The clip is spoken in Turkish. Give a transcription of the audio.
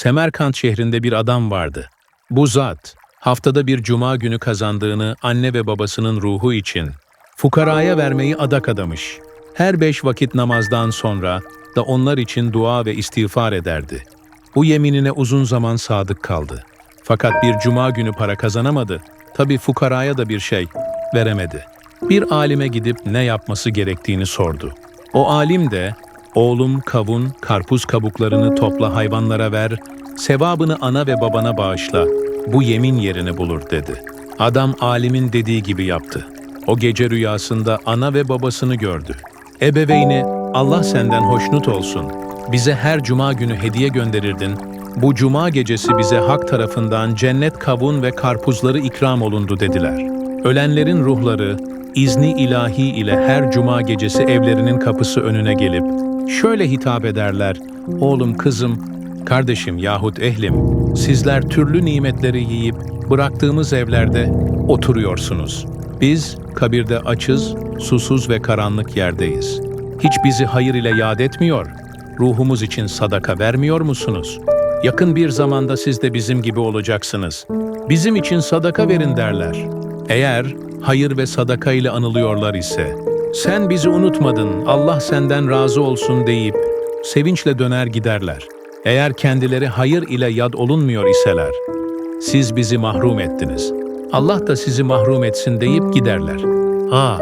Semerkant şehrinde bir adam vardı. Bu zat, haftada bir cuma günü kazandığını anne ve babasının ruhu için fukaraya vermeyi adak adamış. Her beş vakit namazdan sonra da onlar için dua ve istiğfar ederdi. Bu yeminine uzun zaman sadık kaldı. Fakat bir cuma günü para kazanamadı. Tabi fukaraya da bir şey veremedi. Bir alime gidip ne yapması gerektiğini sordu. O alim de, oğlum kavun, karpuz kabuklarını topla hayvanlara ver, sevabını ana ve babana bağışla, bu yemin yerini bulur dedi. Adam alimin dediği gibi yaptı. O gece rüyasında ana ve babasını gördü. Ebeveyni, Allah senden hoşnut olsun. Bize her cuma günü hediye gönderirdin. Bu cuma gecesi bize hak tarafından cennet kavun ve karpuzları ikram olundu dediler. Ölenlerin ruhları, izni ilahi ile her cuma gecesi evlerinin kapısı önüne gelip, şöyle hitap ederler, oğlum kızım, kardeşim yahut ehlim, sizler türlü nimetleri yiyip bıraktığımız evlerde oturuyorsunuz. Biz kabirde açız, susuz ve karanlık yerdeyiz. Hiç bizi hayır ile yad etmiyor, ruhumuz için sadaka vermiyor musunuz? Yakın bir zamanda siz de bizim gibi olacaksınız. Bizim için sadaka verin derler. Eğer hayır ve sadaka ile anılıyorlar ise, sen bizi unutmadın, Allah senden razı olsun deyip sevinçle döner giderler. Eğer kendileri hayır ile yad olunmuyor iseler, siz bizi mahrum ettiniz. Allah da sizi mahrum etsin deyip giderler. Ah,